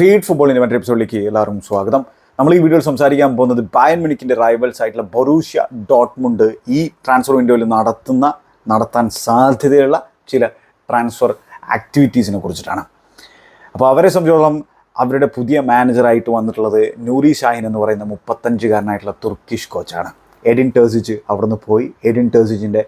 Feed ഫുട്ബോളിന്റെ മറ്റൊരു എപ്പിസോഡിലേക്ക് എല്ലാവരും സ്വാഗതം. നമ്മൾ ഈ വീഡിയോയിൽ സംസാരിക്കാൻ പോകുന്നത് ബയൻ മിനിക്കിന്റെ റൈവൽസ് ആയിട്ടുള്ള ബൊറൂഷ്യ ഡോട്ട്മുണ്ട് ഈ ട്രാൻസ്ഫർ വിൻഡോയിൽ നടത്തുന്ന നടത്താൻ സാധ്യതയുള്ള ചില ട്രാൻസ്ഫർ ആക്ടിവിറ്റീസിനെ കുറിച്ചിട്ടാണ്. അപ്പോൾ അവരെ സംബന്ധിച്ചോളം അവരുടെ പുതിയ മാനേജറായിട്ട് വന്നിട്ടുള്ളത് നൂറി ഷാഹിൻ എന്ന് പറയുന്ന മുപ്പത്തഞ്ചുകാരനായിട്ടുള്ള തുർക്കിഷ് കോച്ചാണ് എഡിൻ ടേഴ്സിച്ച് അവിടുന്ന് പോയി. എഡിൻ ടേഴ്സിച്ചിന്റെ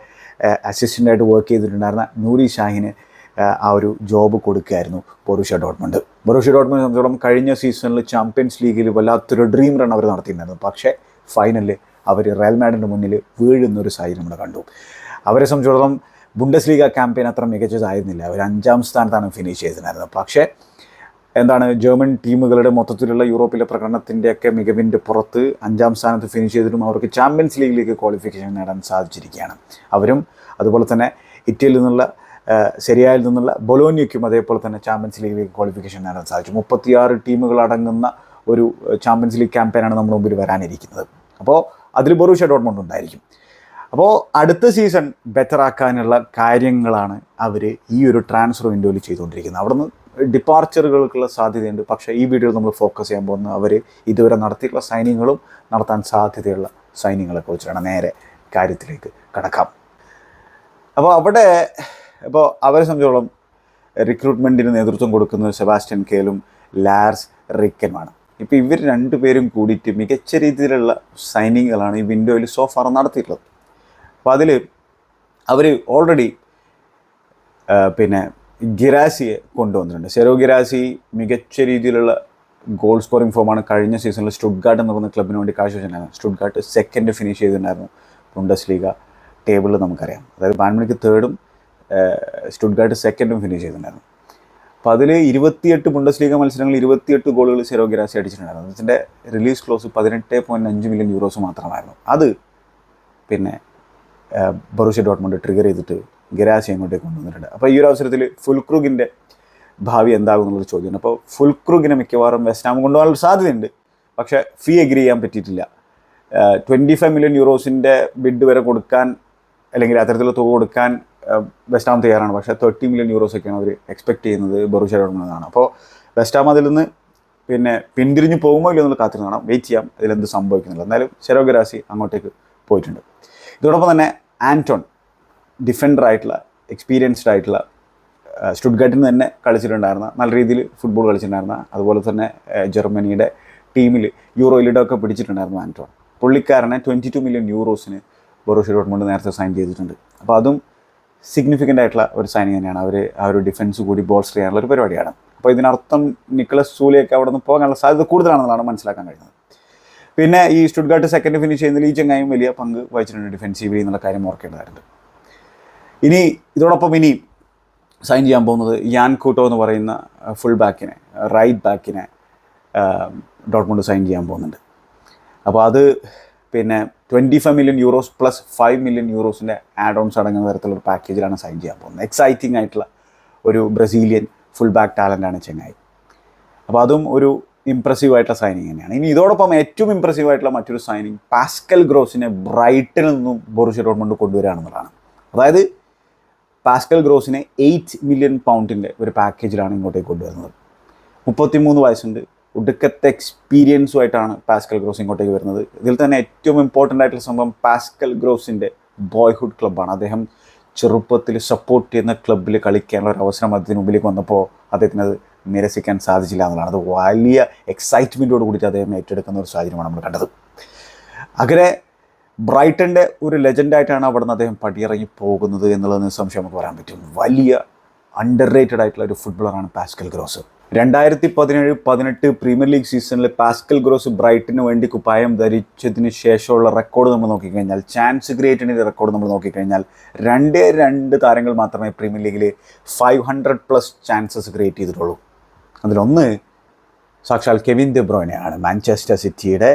അസിസ്റ്റന്റായിട്ട് വർക്ക് ചെയ്തിട്ടുണ്ടായിരുന്ന നൂറി ഷാഹിന് ആ ഒരു ജോബ് കൊടുക്കുകയായിരുന്നു ബൊറൂഷ്യ ഡോട്ട്മണ്ട്. ബൊറൂഷ്യ ഡോട്ട്മണ്ട് സംബന്ധിച്ചിടത്തോളം കഴിഞ്ഞ സീസണിൽ ചാമ്പ്യൻസ് ലീഗിൽ വല്ലാത്തൊരു ഡ്രീം റൺ അവർ നടത്തിയിട്ടുണ്ടായിരുന്നു. പക്ഷേ ഫൈനലിൽ അവർ റയൽ മാഡിന്റെ മുന്നിൽ വീഴുന്ന ഒരു സാഹചര്യം നമ്മൾ കണ്ടു. അവരെ സംബന്ധിച്ചിടത്തോളം ബുണ്ടസ് ലീഗ ക്യാമ്പയിൻ അത്ര മികച്ചതായിരുന്നില്ല. അവർ അഞ്ചാം സ്ഥാനത്താണ് ഫിനിഷ് ചെയ്തിട്ടുണ്ടായിരുന്നത് പക്ഷേ എന്താണ് ജർമ്മൻ ടീമുകളുടെ മൊത്തത്തിലുള്ള യൂറോപ്പിലെ പ്രകടനത്തിന്റെയൊക്കെ മികവിന്റെ പുറത്ത് അഞ്ചാം സ്ഥാനത്ത് ഫിനിഷ് ചെയ്തിട്ടും അവർക്ക് ചാമ്പ്യൻസ് ലീഗിലേക്ക് ക്വാളിഫിക്കേഷൻ നേടാൻ സാധിച്ചിരിക്കുകയാണ്. അവരും അതുപോലെ തന്നെ ഇറ്റലിയിൽ നിന്നുള്ള ശരിയായിൽ നിന്നുള്ള ബൊലോനിയയ്ക്കും അതേപോലെ തന്നെ ചാമ്പ്യൻസ് ലീഗിലേക്ക് ക്വാളിഫിക്കേഷൻ നേടാൻ സാധിച്ചു. മുപ്പത്തിയാറ് ടീമുകൾ അടങ്ങുന്ന ഒരു ചാമ്പ്യൻസ് ലീഗ് ക്യാമ്പയിനാണ് നമ്മുടെ മുമ്പിൽ വരാനിരിക്കുന്നത്. അപ്പോൾ അതിൽ ബൊറൂഷ്യ ഡോട്ട്മോണ്ട് ഉണ്ടായിരിക്കും. അപ്പോൾ അടുത്ത സീസൺ ബെറ്റർ ആക്കാനുള്ള കാര്യങ്ങളാണ് അവർ ഈ ഒരു ട്രാൻസ്ഫർ വിൻഡോയിൽ ചെയ്തുകൊണ്ടിരിക്കുന്നത്. അവിടെ നിന്ന് ഡിപ്പാർച്ചറുകൾക്കുള്ള സാധ്യതയുണ്ട്. പക്ഷേ ഈ വീഡിയോയിൽ നമ്മൾ ഫോക്കസ് ചെയ്യാൻ പോകുന്ന അവർ ഇതുവരെ നടത്തിയിട്ടുള്ള സൈനിങ്ങുകളും നടത്താൻ സാധ്യതയുള്ള സൈനിങ്ങളെ കുറിച്ചാണ് നേരെ കാര്യത്തിലേക്ക് കടക്കാം. അപ്പോൾ അവിടെ ഇപ്പോൾ അവരെ സംബന്ധിച്ചോളം റിക്രൂട്ട്മെന്റിന് നേതൃത്വം കൊടുക്കുന്നത് സെബാസ്റ്റ്യൻ കേലും ലാർസ് റിക്കനുമാണ്. ഇപ്പോൾ ഇവർ രണ്ടുപേരും കൂടിയിട്ട് മികച്ച രീതിയിലുള്ള സൈനിങ്ങുകളാണ് ഈ വിൻഡോയിൽ സോഫാർ നടത്തിയിട്ടുള്ളത്. അപ്പോൾ അതിൽ അവർ ഓൾറെഡി പിന്നെ ഗിരാസിയെ കൊണ്ടുവന്നിട്ടുണ്ട്. സെറോ ഗിരാസി മികച്ച രീതിയിലുള്ള ഗോൾ സ്കോറിംഗ് ഫോമാണ് കഴിഞ്ഞ സീസണിൽ സ്റ്റുഡ്ഗാർട്ട് എന്ന് പറയുന്ന ക്ലബിന് വേണ്ടി കാഴ്ചവെച്ചിട്ടുണ്ടായിരുന്നു സ്റ്റുഡ്ഗാർട്ട് സെക്കൻഡ് ഫിനിഷ് ചെയ്തിട്ടുണ്ടായിരുന്നു. ബുണ്ടസ് ലീഗ ടേബിളിൽ നമുക്കറിയാം. അതായത് ബാൻമണിക്ക് തേർഡും സ്റ്റുഡ്ഗാർട്ട് സെക്കൻഡും ഫിനിഷ് ചെയ്തിട്ടുണ്ടായിരുന്നു. അപ്പോൾ അതിൽ ഇരുപത്തിയെട്ട് ബുണ്ടസ് ലീഗ മത്സരങ്ങളിൽ ഇരുപത്തിയെട്ട് ഗോളുകൾ സെറോ ഗിരാസി അടിച്ചിട്ടുണ്ടായിരുന്നു. അതിന്റെ റിലീസ് ക്ലോസ് പതിനെട്ട് പോയിന്റ് അഞ്ച് മില്യൺ യൂറോസ് മാത്രമായിരുന്നു. അത് പിന്നെ ബൊറൂഷ്യ ഡോട്ട്മണ്ട് ട്രിഗർ ചെയ്തിട്ട് ഗ്രാസി അങ്ങോട്ടേക്ക് കൊണ്ടുവന്നിട്ടുണ്ട്. അപ്പോൾ ഈ ഒരു അവസരത്തിൽ ഫുൽക്രൂഗിന്റെ ഭാവി എന്താകും എന്നുള്ളൊരു ചോദ്യമാണ്. അപ്പോൾ ഫുൽക്രൂഗിനെ മിക്കവാറും വെസ്റ്റാം കൊണ്ടുപോകാനുള്ള സാധ്യതയുണ്ട്. പക്ഷേ ഫീ എഗ്രി ചെയ്യാൻ പറ്റിയിട്ടില്ല. ട്വന്റി ഫൈവ് മില്യൺ യൂറോസിന്റെ ബിഡ് വരെ കൊടുക്കാൻ അല്ലെങ്കിൽ അത്തരത്തിലുള്ള തുക കൊടുക്കാൻ വെസ്റ്റാം തയ്യാറാണ്. പക്ഷേ തേർട്ടി മില്യൺ യൂറോസ് യൂറോസൊക്കെയാണ് അവർ എക്സ്പെക്ട് ചെയ്യുന്നത് ബൊറൂഷ്യ ഡോട്ട്മണ്ടാണ് അപ്പോൾ വെസ്റ്റാം അതിൽ നിന്ന് പിന്നെ പിന്തിരിഞ്ഞ് പോകുമോ ഇല്ലയോ എന്നുള്ള കാത്തിരുന്ന് കാണാം. വെയിറ്റ് ചെയ്യാം. അതിലെന്ത് സംഭവിക്കുന്നില്ല എന്നാലും ശരോഗരാശി അങ്ങോട്ടേക്ക് പോയിട്ടുണ്ട്. ഇതോടൊപ്പം തന്നെ ആന്റോൺ ഡിഫൻഡർ ആയിട്ടുള്ള എക്സ്പീരിയൻസ്ഡ് ആയിട്ടുള്ള സ്റ്റുഡ്ഗട്ടിൽ നിന്ന് തന്നെ കളിച്ചിട്ടുണ്ടായിരുന്ന നല്ല രീതിയിൽ ഫുട്ബോൾ കളിച്ചിട്ടുണ്ടായിരുന്ന അതുപോലെ തന്നെ ജർമ്മനിയുടെ ടീമിൽ യൂറോയിലിടൊക്കെ പിടിച്ചിട്ടുണ്ടായിരുന്നു ആന്റോൺ പുള്ളിക്കാരനെ ട്വന്റി ടു മില്യൺ യൂറോസിന് ബൊറൂഷ്യ ഡോട്ട്മണ്ട് നേരത്തെ സൈൻ ചെയ്തിട്ടുണ്ട്. അപ്പോൾ അതും സിഗ്നിഫിക്കന്റ് ആയിട്ടുള്ള ഒരു സൈനിങ് തന്നെയാണ്. അവർ ആ ഒരു ഡിഫൻസ് കൂടി ബോൾസ്റ്റർ ചെയ്യാനുള്ള ഒരു പരിപാടിയാണ്. അപ്പോൾ ഇതിനർത്ഥം നിക്കലസ് സൂലിയൊക്കെ അവിടെ നിന്ന് പോകാനുള്ള സാധ്യത കൂടുതലാണെന്നാണ് മനസ്സിലാക്കാൻ കഴിയുന്നത്. പിന്നെ ഈ സ്റ്റുഡ്ഗാർട്ട് സെക്കൻഡ് ഫിനിഷ് ചെയ്യുന്നതിൽ ഈ ചെങ്ങായും വലിയ പങ്ക് വഹിച്ചിട്ടുണ്ട് ഡിഫൻസീവ്ലി എന്നുള്ള കാര്യം ഓർക്കേണ്ടതായിട്ടുണ്ട്. ഇനി ഇതോടൊപ്പം ഇനി സൈൻ ചെയ്യാൻ പോകുന്നത് യാൻ കൂട്ടോ എന്ന് പറയുന്ന ഫുൾ ബാക്കിനെ റൈറ്റ് ബാക്കിനെ ഡോട്ട്മുണ്ട് സൈൻ ചെയ്യാൻ പോകുന്നുണ്ട്. അപ്പോൾ അത് പിന്നെ twenty five million euros plus five million യൂറോസിന്റെ add ons അടങ്ങുന്ന തരത്തിലുള്ള ഒരു പാക്കേജിലാണ് സൈൻ ചെയ്യാൻ പോകുന്നത്. എക്സൈറ്റിംഗ് ആയിട്ടുള്ള ഒരു ബ്രസീലിയൻ ഫുൾ ബാക്ക് ടാലന്റാണ് ചെങ്ങായി. അപ്പോൾ അതും ഒരു ഇമ്പ്രസീവ് ആയിട്ടുള്ള സൈനിങ് തന്നെയാണ്. ഇനി ഇതോടൊപ്പം ഏറ്റവും ഇമ്പ്രസീവ് ആയിട്ടുള്ള മറ്റൊരു സൈനിങ് പാസ്കൽ ഗ്രോസിനെ ബ്രൈറ്റിൽ നിന്നും ബൊറുഷ്യ ഡോട്ട്മെന്റ് കൊണ്ടുവരികയാണെന്നുള്ളതാണ്. അതായത് പാസ്കൽ ഗ്രോസിനെ എയ്റ്റ് മില്യൺ പൗണ്ടിന്റെ ഒരു പാക്കേജിലാണ് ഇങ്ങോട്ടേക്ക് കൊണ്ടുവരുന്നത്. മുപ്പത്തിമൂന്ന് വയസ്സുണ്ട്. ഒടുക്കത്തെ എക്സ്പീരിയൻസുമായിട്ടാണ് പാസ്കൽ ഗ്രോസ് ഇങ്ങോട്ടേക്ക് വരുന്നത്. ഇതിൽ തന്നെ ഏറ്റവും ഇമ്പോർട്ടന്റ് ആയിട്ടുള്ള സംഭവം പാസ്കൽ ഗ്രോസിന്റെ ബോയ്ഹുഡ് ക്ലബ്ബാണ് അദ്ദേഹം ചെറുപ്പത്തിൽ സപ്പോർട്ട് ചെയ്യുന്ന ക്ലബ്ബിൽ കളിക്കാനുള്ള ഒരു അവസരം അതിന് മുമ്പിലേക്ക് വന്നപ്പോൾ അദ്ദേഹത്തിന് അത് നിരസിക്കാൻ സാധിച്ചില്ല എന്നുള്ളതാണ്. അത് വലിയ എക്സൈറ്റ്മെന്റോട് കൂടി അദ്ദേഹം ഏറ്റെടുക്കുന്ന ഒരു സാഹചര്യമാണ് നമ്മൾ കണ്ടത്. അങ്ങനെ ബ്രൈറ്റന്റെ ഒരു ലെജൻഡായിട്ടാണ് അവിടെ നിന്ന് അദ്ദേഹം പടിയിറങ്ങി പോകുന്നത് എന്നുള്ളതിന് സംശയം നമുക്ക് പറയാൻ പറ്റും. വലിയ അണ്ടർ റേറ്റഡ് ആയിട്ടുള്ള ഒരു ഫുട്ബോളറാണ് പാസ്കൽ ഗ്രോസ് രണ്ടായിരത്തി പതിനേഴ് പതിനെട്ട് പ്രീമിയർ ലീഗ് സീസണിൽ പാസ്കൽ ഗ്രോസ് ബ്രൈറ്റിന് വേണ്ടി കുപ്പായം ധരിച്ചതിന് ശേഷമുള്ള റെക്കോർഡ് നമ്മൾ നോക്കിക്കഴിഞ്ഞാൽ ചാൻസ് ക്രിയേറ്റിന്റെ റെക്കോർഡ് നമ്മൾ നോക്കിക്കഴിഞ്ഞാൽ രണ്ടേ രണ്ട് താരങ്ങൾ മാത്രമേ പ്രീമിയർ ലീഗിൽ five hundred plus chances create ചെയ്തിട്ടുള്ളൂ. അതിലൊന്ന് സാക്ഷാൽ കെവിൻ ദെ ബ്രോയിനെയാണ് മാഞ്ചസ്റ്റർ സിറ്റിയുടെ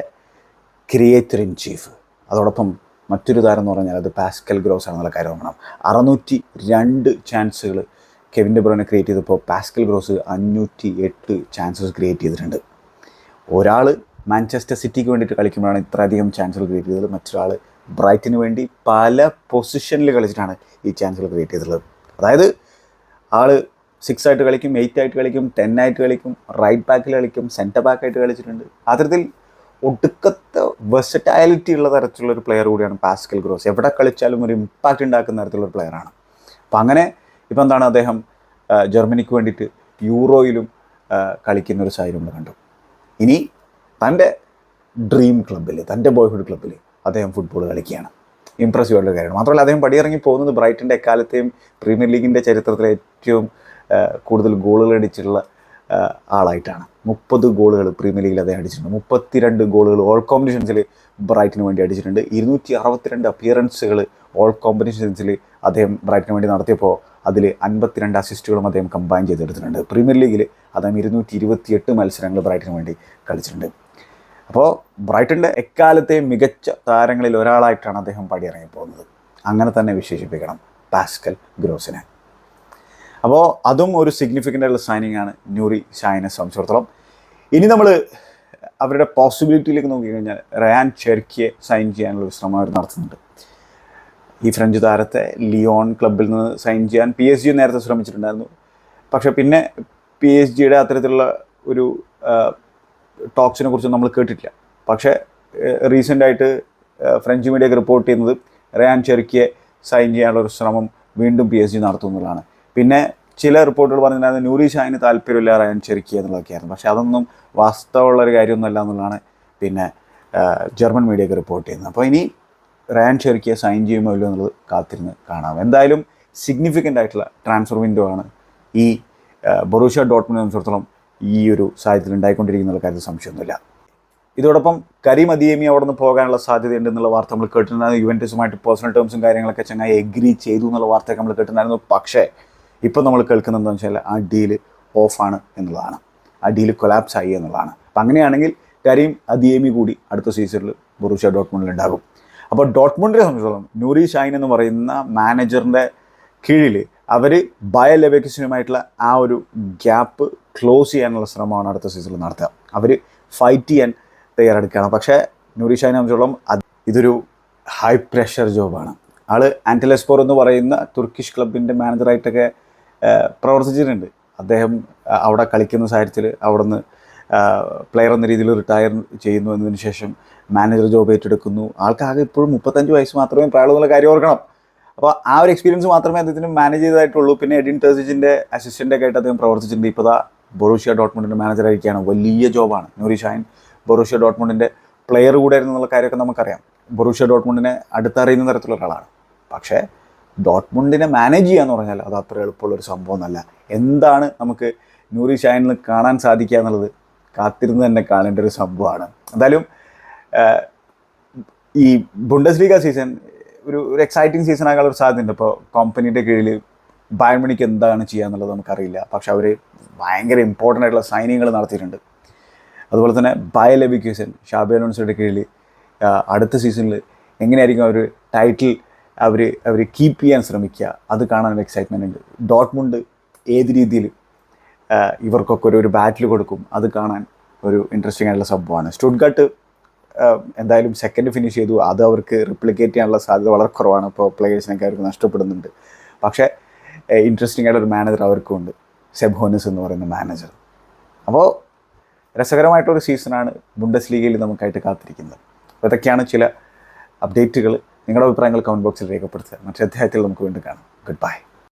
ക്രിയേറ്റർ ഇൻ ചീഫ് അതോടൊപ്പം മറ്റൊരു താരം എന്ന് പറഞ്ഞാൽ അത് പാസ്കൽ ഗ്രോസ് ആണെന്നുള്ള കാര്യം ഓർക്കണം അറുന്നൂറ്റി രണ്ട് ചാൻസുകൾ കെവിൻ ബ്രോനെ ക്രിയേറ്റ് ചെയ്തപ്പോൾ പാസ്കൽ ഗ്രോസ് അഞ്ഞൂറ്റി എട്ട് ചാൻസസ് ക്രിയേറ്റ് ചെയ്തിട്ടുണ്ട്. ഒരാൾ മാഞ്ചസ്റ്റർ സിറ്റിക്ക് വേണ്ടിയിട്ട് കളിക്കുമ്പോഴാണ് ഇത്രയധികം ചാൻസുകൾ ക്രിയേറ്റ് ചെയ്തത്. മറ്റൊരാൾ ബ്രൈറ്റിന് വേണ്ടി പല പൊസിഷനിൽ കളിച്ചിട്ടാണ് ഈ ചാൻസുകൾ ക്രിയേറ്റ് ചെയ്തിട്ടുള്ളത്. അതായത് ആൾ സിക്സ് ആയിട്ട് കളിക്കും എയ്റ്റ് ആയിട്ട് കളിക്കും ടെൻ ആയിട്ട് കളിക്കും റൈറ്റ് ബാക്കിൽ കളിക്കും സെന്റർ ബാക്കായിട്ട് കളിച്ചിട്ടുണ്ട്. അത്തരത്തിൽ ഒടുക്കത്തെ വെർസറ്റാലിറ്റി ഉള്ള തരത്തിലുള്ള ഒരു പ്ലെയർ കൂടിയാണ് പാസ്കൽ ഗ്രോസ് എവിടെ കളിച്ചാലും ഒരു ഇമ്പാക്റ്റ് ഉണ്ടാക്കുന്ന തരത്തിലുള്ള ഒരു പ്ലെയറാണ് അപ്പം അങ്ങനെ ഇപ്പം എന്താണ് അദ്ദേഹം ജർമ്മനിക്ക് വേണ്ടിയിട്ട് യൂറോയിലും കളിക്കുന്ന ഒരു സാഹചര്യം നമ്മൾ കണ്ടു. ഇനി തന്റെ ഡ്രീം ക്ലബ്ബിൽ തന്റെ ബോയ്ഹുഡ് ക്ലബ്ബിൽ അദ്ദേഹം ഫുട്ബോൾ കളിക്കുകയാണ്. ഇമ്പ്രസീവ് ആയിട്ടുള്ള കാര്യമാണ് മാത്രമല്ല അദ്ദേഹം പടിയിറങ്ങി പോകുന്നത് ബ്രൈറ്റന്റെ എക്കാലത്തെയും പ്രീമിയർ ലീഗിന്റെ ചരിത്രത്തിലെ ഏറ്റവും കൂടുതൽ ഗോളുകൾ അടിച്ചിട്ടുള്ള ആളായിട്ടാണ്. മുപ്പത് ഗോളുകൾ പ്രീമിയർ ലീഗിൽ അദ്ദേഹം അടിച്ചിട്ടുണ്ട്. മുപ്പത്തിരണ്ട് ഗോളുകൾ ഓൾ കോമ്പറ്റീഷൻസിൽ ബ്രൈറ്റിന് വേണ്ടി അടിച്ചിട്ടുണ്ട്. ഇരുന്നൂറ്റി അറുപത്തിരണ്ട് അപ്പിയറൻസുകൾ ഓൾ കോമ്പറ്റീഷൻസിൽ അദ്ദേഹം ബ്രൈറ്റിന് വേണ്ടി നടത്തിയപ്പോൾ അതിൽ അൻപത്തിരണ്ട് അസിസ്റ്റുകളും അദ്ദേഹം കമ്പൈൻ ചെയ്തെടുത്തിട്ടുണ്ട്. പ്രീമിയർ ലീഗിൽ അദ്ദേഹം ഇരുന്നൂറ്റി ഇരുപത്തിയെട്ട് മത്സരങ്ങൾ ബ്രൈറ്റിന് വേണ്ടി കളിച്ചിട്ടുണ്ട്. അപ്പോൾ ബ്രൈറ്റന്റെ എക്കാലത്തെ മികച്ച താരങ്ങളിൽ ഒരാളായിട്ടാണ് അദ്ദേഹം പടിയിറങ്ങി പോകുന്നത്. അങ്ങനെ തന്നെ വിശേഷിപ്പിക്കണം പാസ്കൽ ഗ്രോസിനെ. അപ്പോൾ അതും ഒരു സിഗ്നിഫിക്കന്റ് ആയിട്ടുള്ള സൈനിങ് ആണ് ന്യൂറി ഷായിനെ സംബന്ധിച്ചിടത്തോളം. ഇനി നമ്മൾ അവരുടെ പോസിബിലിറ്റിയിലേക്ക് നോക്കിക്കഴിഞ്ഞാൽ റയാൻ ചെർക്കിയെ സൈൻ ചെയ്യാനുള്ള ഒരു ശ്രമം അവർ നടത്തുന്നുണ്ട്. ഈ ഫ്രഞ്ച് താരത്തെ ലിയോൺ ക്ലബിൽ നിന്ന് സൈൻ ചെയ്യാൻ പി എസ് ജി നേരത്തെ ശ്രമിച്ചിട്ടുണ്ടായിരുന്നു. പക്ഷേ പിന്നെ പി എസ് ജിയുടെ അത്തരത്തിലുള്ള ഒരു ടോക്സിനെ കുറിച്ച് നമ്മൾ കേട്ടിട്ടില്ല. പക്ഷേ റീസെന്റായിട്ട് ഫ്രഞ്ച് മീഡിയ റിപ്പോർട്ട് ചെയ്യുന്നത് റയാൻ ചെറുക്കിയെ സൈൻ ചെയ്യാനുള്ള ഒരു ശ്രമം വീണ്ടും പി എസ് ജി നടത്തുന്നതാണ് പിന്നെ ചില റിപ്പോർട്ടുകൾ പറഞ്ഞിട്ടുണ്ടായിരുന്നു നൂറി ഷാഹിന് താല്പര്യമില്ല റയാൻ ചെറുക്കി എന്നുള്ളതൊക്കെയായിരുന്നു പക്ഷേ അതൊന്നും വാസ്തവമുള്ള ഒരു കാര്യമൊന്നുമല്ല എന്നുള്ളതാണ് പിന്നെ ജർമ്മൻ മീഡിയയൊക്കെ റിപ്പോർട്ട് ചെയ്യുന്നത്. അപ്പോൾ ഇനി റയാൻ ചെറുക്കിയെ സൈൻ ചെയ്യുമോ ഇല്ലയോ എന്നുള്ളത് കാത്തിരുന്ന് കാണാം. എന്തായാലും സിഗ്നിഫിക്കന്റ് ആയിട്ടുള്ള ട്രാൻസ്ഫർ വിൻഡോ ആണ് ഈ ബൊറൂഷ്യ ഡോട്ട്മിനെ സംബന്ധിച്ചിടത്തോളം ഈ ഒരു സാഹചര്യത്തിൽ ഉണ്ടായിക്കൊണ്ടിരിക്കുന്ന കാര്യത്തിൽ സംശയമൊന്നുമില്ല. ഇതോടൊപ്പം കരീം അദിയമി അവിടെ നിന്ന് പോകാനുള്ള സാധ്യതയുണ്ടെന്നുള്ള വാർത്ത നമ്മൾ കേട്ടിട്ടുണ്ടായിരുന്നു. യുവന്റസുമായിട്ട് പേഴ്സണൽ ടേംസും കാര്യങ്ങളൊക്കെ ചങ്ങായി എഗ്രി ചെയ്തു എന്നുള്ള വാർത്തയൊക്കെ നമ്മൾ കേട്ടിട്ടുണ്ടായിരുന്നു. പക്ഷേ ഇപ്പം നമ്മൾ കേൾക്കുന്നത് എന്താണെന്ന് വെച്ചാൽ ആ ഡീൽ ഓഫാണ് എന്നുള്ളതാണ്. ആ ഡീൽ കൊലാപ്സ് ആയി എന്നുള്ളതാണ്. അപ്പം അങ്ങനെയാണെങ്കിൽ കരീം അദിയമി കൂടി അടുത്ത സീസണിൽ ബൊറൂഷ്യ ഡോട്ട്മണിൽ ഉണ്ടാകും. അപ്പോൾ ഡോട്ട്മുണ്ടിനെ സംബന്ധിച്ചിടത്തോളം നൂറി ഷൈൻ എന്ന് പറയുന്ന മാനേജറിന്റെ കീഴിൽ അവർ ബയ ലെവക്കിസിനുമായിട്ടുള്ള ആ ഒരു ഗ്യാപ്പ് ക്ലോസ് ചെയ്യാനുള്ള ശ്രമമാണ് അടുത്ത സീസണിൽ നടത്തുക. അവർ ഫൈറ്റ് ചെയ്യാൻ തയ്യാറെടുക്കുകയാണ്. പക്ഷേ നൂറി ഷൈനെ സംബന്ധിച്ചോളം ഇതൊരു ഹൈ പ്രഷർ ജോബാണ് ആൾ ആന്റലെസ്പോർ എന്ന് പറയുന്ന തുർക്കിഷ് ക്ലബിന്റെ മാനേജറായിട്ടൊക്കെ പ്രവർത്തിച്ചിട്ടുണ്ട്. അദ്ദേഹം അവിടെ കളിക്കുന്ന സാഹചര്യത്തിൽ അവിടെ നിന്ന് പ്ലെയർ എന്ന രീതിയിൽ റിട്ടയർ ചെയ്യുന്നു എന്നതിന് ശേഷം മാനേജർ ജോബ് ഏറ്റെടുക്കുന്നു. ആൾക്കാകെ ഇപ്പോഴും മുപ്പത്തഞ്ച് വയസ്സ് മാത്രമേ പ്രായമുള്ള കാര്യം ഓർക്കണം. അപ്പോൾ ആ ഒരു എക്സ്പീരിയൻസ് മാത്രമേ അദ്ദേഹത്തിന് മാനേജ് ചെയ്തതായിട്ടുള്ളൂ. പിന്നെ എഡിൻ ടേസിച്ചിന്റെ അസിസ്റ്റന്റൊക്കെ ആയിട്ട് അദ്ദേഹം പ്രവർത്തിച്ചിട്ടുണ്ട്. ഇപ്പോൾ ബൊറൂഷ്യ ഡോട്ട്മുണ്ടിന്റെ മാനേജറായിരിക്കുകയാണ് വലിയ ജോബാണ് നൂറി ഷൈൻ ബൊറൂഷ്യ ഡോട്ട്മുണ്ടിന്റെ പ്ലെയർ കൂടെ ആയിരുന്നു എന്നുള്ള കാര്യമൊക്കെ നമുക്കറിയാം. ബൊറൂഷ്യ ഡോട്ട്മുണ്ടിനെ അടുത്തറിയുന്ന തരത്തിലുള്ള ഒരാളാണ്. പക്ഷേ ഡോട്ട്മുണ്ടിനെ മാനേജ് ചെയ്യുക എന്ന് പറഞ്ഞാൽ അത് അത്ര എളുപ്പമുള്ളൊരു സംഭവമൊന്നുമല്ല എന്താണ് നമുക്ക് നൂറി ഷൈനിൽ കാണാൻ സാധിക്കുക എന്നുള്ളത് കാത്തിരുന്ന് തന്നെ കാണേണ്ട ഒരു സംഭവമാണ്. എന്തായാലും ഈ ബുണ്ടസ് ലീഗ സീസൺ ഒരു ഒരു എക്സൈറ്റിംഗ് സീസൺ ആകാനുള്ള ഒരു സാധ്യതയുണ്ട്. ഇപ്പോൾ കമ്പനിയുടെ കീഴിൽ ബാൻമണിക്ക് എന്താണ് ചെയ്യുക എന്നുള്ളത് നമുക്കറിയില്ല. പക്ഷെ അവർ ഭയങ്കര ഇമ്പോർട്ടന്റ് ആയിട്ടുള്ള സൈനിങ്ങൾ നടത്തിയിട്ടുണ്ട്. അതുപോലെ തന്നെ ബയ ലെബിക്കേഷൻ ഷാബി അലോൺസിയുടെ കീഴിൽ അടുത്ത സീസണിൽ എങ്ങനെയായിരിക്കും അവർ ടൈറ്റിൽ അവർ അവർ കീപ്പ് ചെയ്യാൻ ശ്രമിക്കുക? അത് കാണാൻ എക്സൈറ്റ്മെന്റ് ഉണ്ട്. ഡോട്ട്മുണ്ട് ഏത് രീതിയിൽ ഇവർക്കൊക്കെ ഒരു ഒരു ബാറ്റിൽ കൊടുക്കും. അത് കാണാൻ ഒരു ഇൻട്രസ്റ്റിംഗ് ആയിട്ടുള്ള സംഭവമാണ്. സ്റ്റുഡ്ഗട്ട് എന്തായാലും സെക്കൻഡ് ഫിനിഷ് ചെയ്തു. അത് അവർക്ക് റിപ്ലിക്കേറ്റ് ചെയ്യാനുള്ള സാധ്യത വളരെ കുറവാണ്. ഇപ്പോൾ പ്ലേയേഴ്സിനൊക്കെ അവർക്ക് നഷ്ടപ്പെടുന്നുണ്ട്. പക്ഷേ ഇൻട്രസ്റ്റിംഗ് ആയിട്ടൊരു മാനേജർ അവർക്കും ഉണ്ട് സെബോനസ് എന്ന് പറയുന്ന മാനേജർ അപ്പോൾ രസകരമായിട്ടൊരു സീസണാണ് ബുണ്ടസ് ലീഗയിൽ നമുക്കായിട്ട് കാത്തിരിക്കുന്നത്. അപ്പോൾ ഇതൊക്കെയാണ് ചില അപ്ഡേറ്റുകൾ നിങ്ങളുടെ അഭിപ്രായങ്ങൾ കമന്റ് ബോക്സിൽ രേഖപ്പെടുത്തുക. മറ്റേ അധ്യായത്തിൽ നമുക്ക് വീണ്ടും കാണാം. Good bye